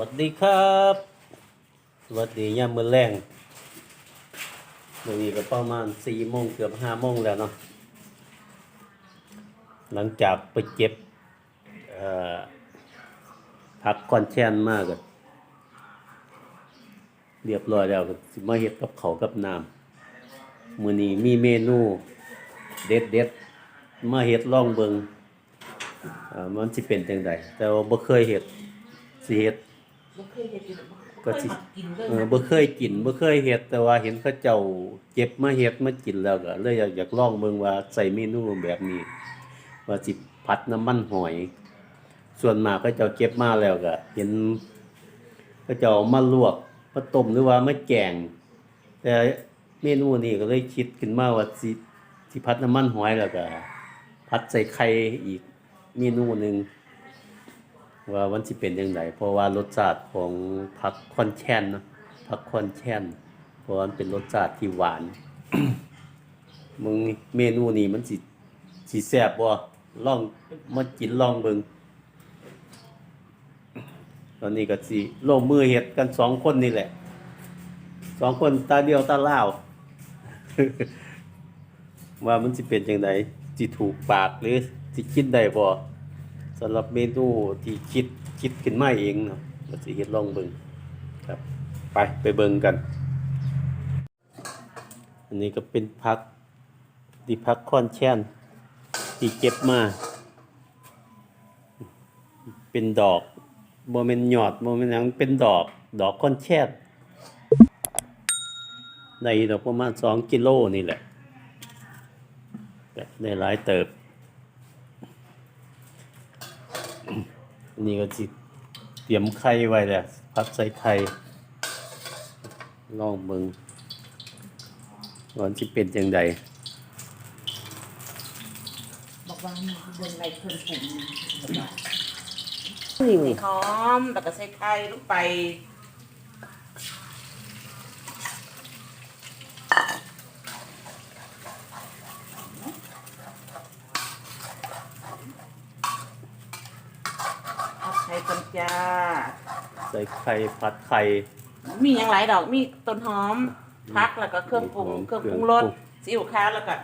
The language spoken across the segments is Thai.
วัสดีครับ สวัสดียามมื้อแรงวันนี้ก็ประมาณสี่โมงเกือบห้าโมงแล้วเนาะหลังจากไปเจ็บพักก่อนแช่นมากก็เรียบร้อยแล้วก็มาเฮ็ดกับเขากับน้ำมื้อนี้มีเมนูเด็ดเด็ดมาเฮ็ดล่องเบิงมันสิเป็นจังไดแต่ว่าบ่เคยเฮ็ดสิเฮ็ด บ่เคยเฮ็ดอยู่ก็บ่เคสิยมากินเลยเออบ่เคยกินบ่เคยเฮ็ดแต่ว่าเห็นเขาเจ้าเก็บมาเฮ็ดมากินแล้วก็เลยอยากอยากลองเบิ่งว่าใส่เมนูแบบนี้ ว่าสิผัดน้ำมันหอย ส่วนมากเขาเจ้าเก็บมาแล้วก็เห็นเขาเจ้าเอามาลวกมาต้มหรือว่ามาแกง แต่เมนูนี้ก็เลยคิดขึ้นมาว่าสิสิผัดน้ำมันหอยแล้วก็ผัดใส่ไข่อีกเมนูหนึง ว่ามันสิเป็นยังไงเพราะว่ารสชาติของผักคอนแช่นเนาะผักคอนแช่น เพราะว่ามันเป็นรสชาติที่หวาน มึงเมนูนี้มันสิสิแซ่บบ่ลองมากินลองเบิงตอนนี้ก็สิลงมือเฮ็ดกันสองคนนี่แหละสองคนตาเดียวตาเล่าว่ามันสิเป็นจังไดสิถูกปากหรือสิกินได้บ่ สำหรับเมนูที่คิดคิดขึ้นมาเองเนาะก็สิเฮ็ดลองเบิ่งครับ ไปไปเบิ่งกัน อันนี้ก็เป็นพักที่พักคอนแช่นที่เก็บมา เป็นดอกบ่แม่นยอดบ่แม่นหยังเป็นดอกดอกคอนแช่นได้ดอกประมาณ2กิโลนี่แหละได้หลายเติบ นนี่ก็จิเตรียมไข่ไว้แล้วพัดใส่ไข่ลองเบิ่งว่าสิเป็นจังไดบอกว่ามีบนไรเพิ่นปรุงบอกว่านี่ใส่หอมแล้วก็ใส่ไข่ลงไป เอาไข่กันจ้า ใส่ไข่ผัดไข่ มีอย่างไรดอกมีต้นหอมพักแล้วก็เครื่องปรุงเครื่องปรุงรสซีอิ๊วขาวแล้วก็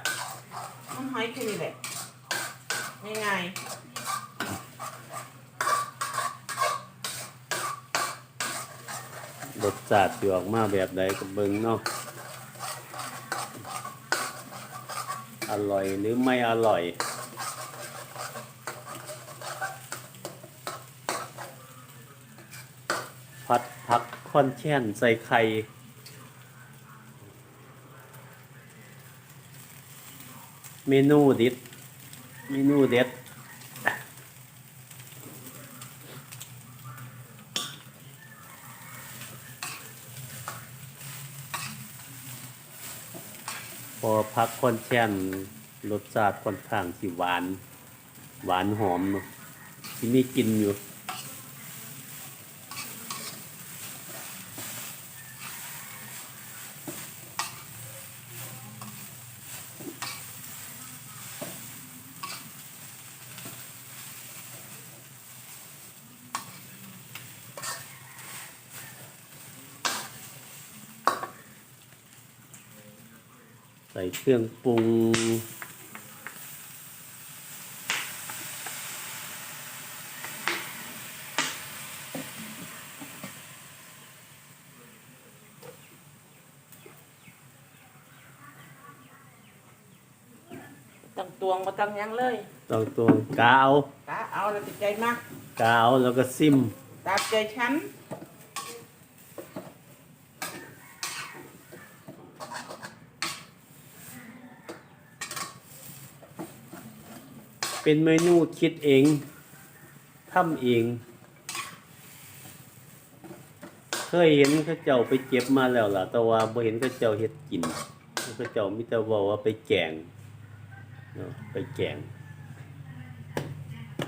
น้ำหอยแค่นี้แหละง่ายรสชาติสิออกมาแบบใดก็เบิ่งเนาะอร่อยหรือไม่อร่อย ผัดผักคอนแช่นใส่ไข่เมนูเด็ดเมนูเด็ดพอพักคอนแช่นรสชาติค่อนข้างสิหวาน หวานหอมเนาะที่นี่กินอยู่ ใส่เครื่องปรุงๆต้องตวงมาต้องหยังเลยต้องตัวกาว ตาเอาแล้วติดใจมาก กาวแล้วก็ซิม ตามใจฉัน เป็นเมนูคิดเองทำเอง เคยเห็นเขาเจ้าไปเก็บมาแล้วล่ะ แต่ว่าบ่เห็นเขาเจ้าเฮ็ดกินเขาเจ้ามีแต่บอกว่าไปแกงเนาะไปแกง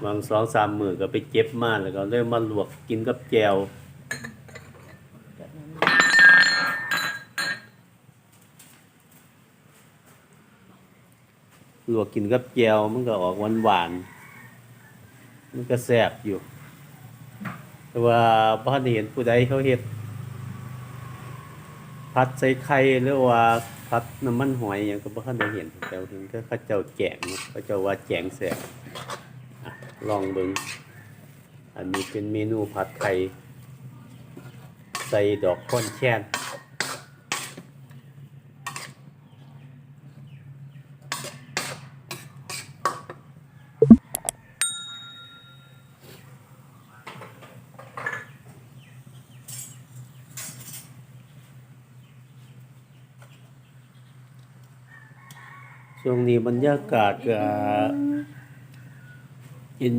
วางสองสามมือก็ไปเก็บมาแล้วก็เลยมาลวกกินกับแจว ลวกกินกับแจวมันก็ออกหวานหวานมันก็แซ่บอยู่ แต่ว่าบ่ทันเห็นผู้ใดเขาเฮ็ดผัดใส่ไข่หรือว่าผัดน้ำมันหอยหยังก็บ่ทันได้เห็นแต่ว่าเห็นก็เขาเจ้าแกงเนาเขาเจ้าว่าแกงแซ่บอลองเบิ่งอันนี้เป็นเมนูผัดไข่ใส่ดอกค้อนแช่น ช่วงนี้บรรยากาศก็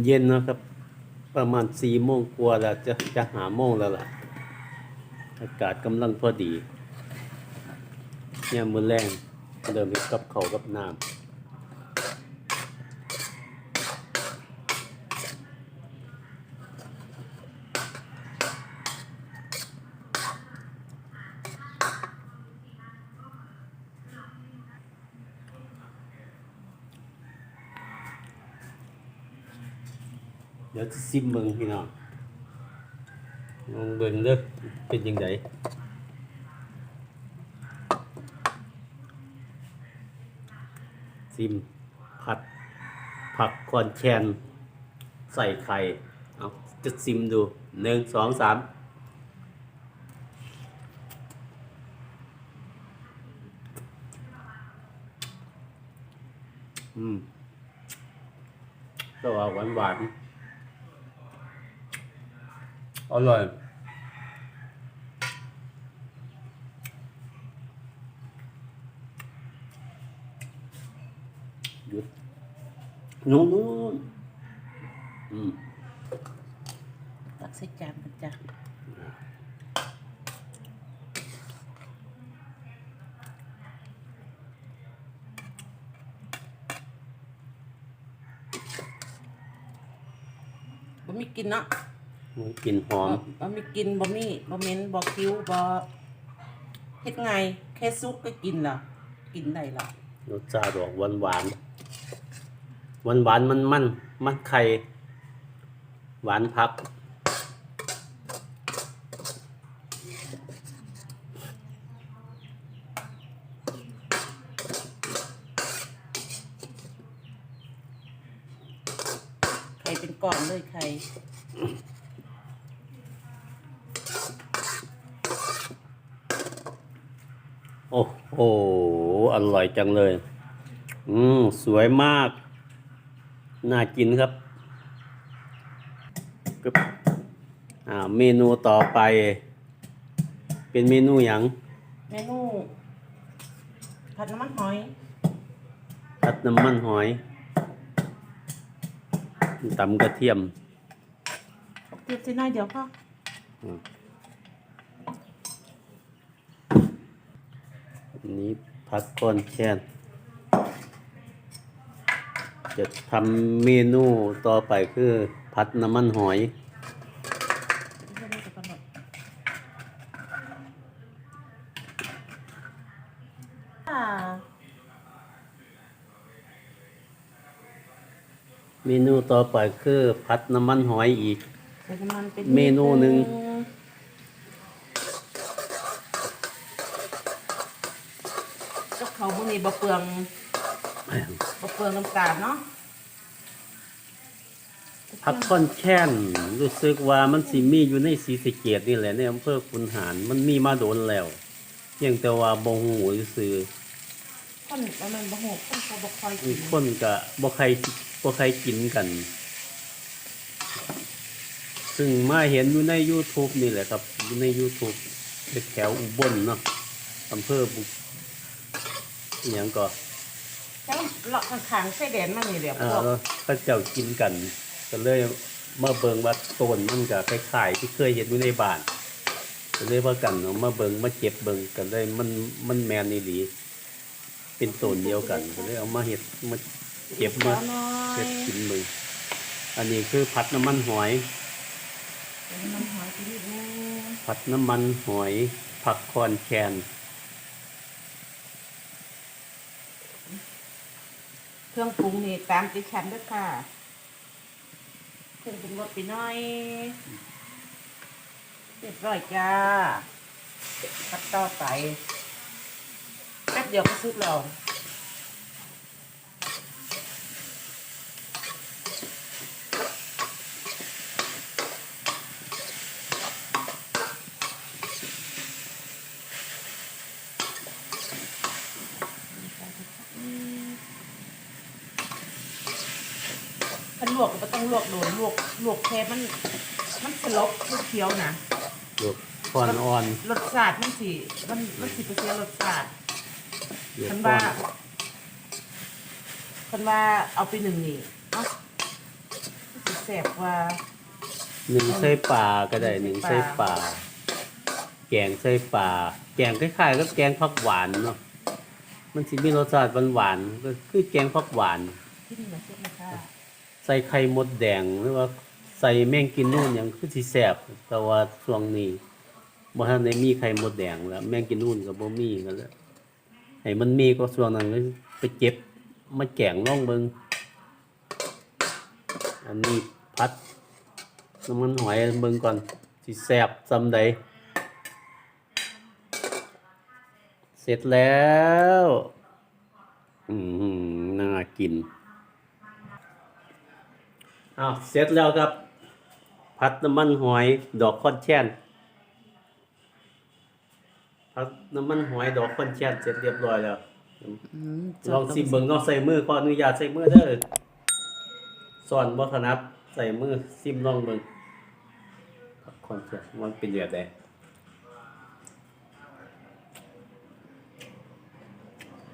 เย็นๆเนาะครับ ประมาณสี่โมงกว่าแล้วจะจะหาโมงแล้วล่ะ อากาศกำลังพอดีเนี่ยมือแรงเริ่มเฮ็ดกับเขากับน้ำ เดี๋ยวซิมเบิ่งพี่น้องลองเบิงเด้อเป็นยังไงซิมผัดผักคอนแคนใส่ไข่ เอาจะซิมดูหนึ่งสองสามอืมตัวหวานหวาน อร่อยหยุดนู้นนู้นอืมตักใส่จานกันจ้ะบ่มีกินเนาะ มันกลิ่นหอมบ่มีกินบ่มีบ่เหม็นบ่คิ้วบ่เฮ็ดไงแค่ซุปก็กินล่ะ กินได้ล่ะรสชาติออกหวานหวานหวานหวานมันมันมันไข่หวานพัก ไข่เป็นก้อนเลยไข่ โอ้โหอร่อยจังเลย อืมสวยมาก น่ากินครับกึบอ่าเมนูต่อไป เป็นเมนูหยังเมนูผัดน้ำมันหอยผัดน้ำมันหอยตำกระเทียมเทียบสิน้อยเดียวพอ นนี้ผัดก้อนแช่นจะทำเมนูต่อไปคือผัดน้ำมันหอยอ่าเมนูต่อไปคือผัดน้ำมันหอยอีกใส่น้ำมันเป็นเมนูหนึ่ง กับเขาพวกนี้ บ่เปลืองบ่เปลืองน้ำตาลเนาะผักก้อนแช่นรู้สึกว่ามันสิมีอยู่ในสีสะเกตนี่แหละในอำเภอคุนหารมันมีมาโดนแล้วเพียงแต่ว่าบ่ฮู้ซื่อคนประมาณบ่หกคนเขาบ่ค่อยกินคนก็บ่ใครบ่ใครกินกัน ซึ่งมาเห็นอยู่ใน YouTube นี่แหละครับอยู่ใน YouTube แถวอุบลเนาะอำเภอบุ อหยังก็แล้วเลาะข้างๆไส้แดนมันนี่แหละพอ่าวกแล้วเขาเจ้ากินกัน ก็เลยมาเบิ่งว่าต้นมันก็คล้ายๆที่เคยเห็นอยู่ในบ้านก็เลยว่ากันเนาะมาเบิ่งมาเจ็บเบิ่งกันเลยมันมันแมนอีหลีเป็นต้นเดียวกันก็เลยเอามาเฮ็ดมาเก็บมาน้อยเฮ็ดกินมึงอันนี้คือผัดน้ำมันหอย น้ำหอยที่นี่ผัดน้ำมันหอย ผักคอนแคน เครื่องปรุงนี่ตามที่ฉันด้วยค่ะ เครื่องปรุงรสไปหน่อยเรียบร้อยจ้าพัดต่อไปแป๊บเดียวก็ซุกแล้ว มันลวกก็บ่ ต้องลวกโดนลวกลวกแค่มัน มันสลบมันเคี้ยวนะลูกพอนอ่อนรสชาติมันสิมันมันสิไปเสียรสชาติลูกคันพอว่านคันว่าเอาไปหนึ่งนี่เนาะมันสิแสบกว่า หนึ่งใส่ปลาก็ได้หนึ่งใส่ปลาแกงใส่ปลาแกงคล้ายๆกับแกงผักหวานเนาะมันสิมีรสชาติหวานๆก็คือแกงผักหวาน ที่นี่มาเช็ดนะคะ ใส่ไข่มดแดงหรือว่าใส่แมงกินนู่นอย่างคือสิแซ่บแต่ว่าช่วงนี้บ่ทันได้มีไข่มดแดงแล้ว แมงกินนู่นก็บ่มีกันแล้วให้มันมีก็ช่วงนั้นก็ไปเก็บมาแกงล่องเบิงอันนี้พัดน้ำมันหอยเบิงก่อนสิแซ่บซำใดเสร็จแล้ว อืมน่ากิน อ้าวเสร็จแล้วครับพัดน้ำมันหอยดอกคอนแช่นพัดน้ำมันหอยดอกคอนแช่นเสร็จเรียบร้อยแล้ว ลองสิเบิ่งเนาะใส่มือขออนุญาตใส่มือเด้อสอนบ่ถนัดใส่มือซิมลองเบิ่งพัดคอนแช่นมันเป็นแบบใด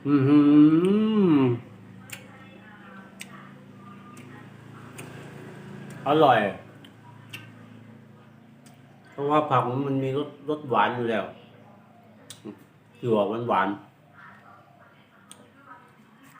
อือหื อร่อย เพราะว่าผักมันมีรสรสหวานอยู่แล้วถือว่ามันหวานๆ